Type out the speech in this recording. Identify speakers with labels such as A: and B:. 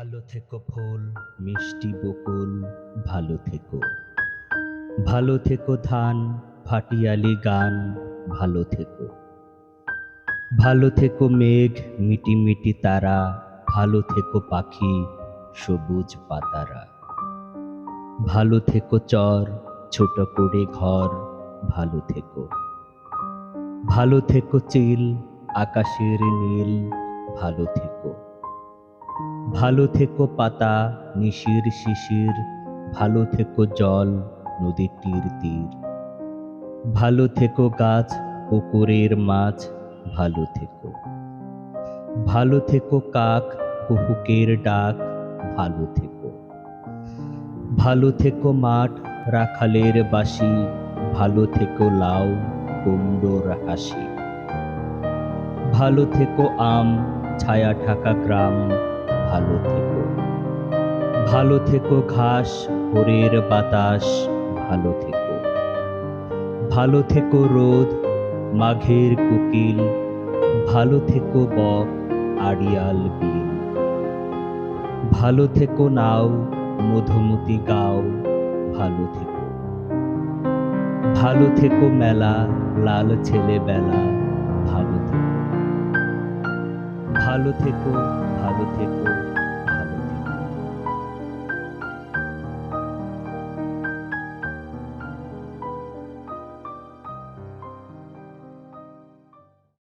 A: ভালো থেকো ফুল। মিষ্টি বকুল, ভালো থেকো। ভালো থেকো ধান, ভাটিয়ালি গান, ভালো থেকো। ভালো থেকো মেঘ, মিটি মিটি তারা, ভালো থেকো পাখি, সবুজ পাতারা। ভালো থেকো চর, ছোট করে ঘর, ভালো থেকো। ভালো থেকো চিল, আকাশের নীল, ভালো থেকো। ভালো থেকো পাতা নিশির শিশির, ভালো থেকো জল নদীর তীর তীর। ভালো থেকো গাছ, পুকুরের মাছ, ভালো থেকো। ভালো থেকো কাক, কুহুকের ডাক, ভালো থেকো। ভালো থেকো মাঠ, রাখালের বাসি ভালো থেকো লাউ, কুমড়োর হাসি। ভালো থেকো আম, ছায়া ঢাকা গ্রাম ভালো থেকো। ভালো থেকো ঘাস ভোরের বাতাস, ভালো থেকো। ভালো থেকো রোদ, মাঘের কুকিল, ভালো থেকো বক, আড়িয়াল বিল। ভালো থেকো নাও, মধুমতি গাও, ভালো থেকো। ভালো থেকো মেলা, লাল ছেলে বেলা ভালো থেকো। ভালো থেকো ভালো থেকো।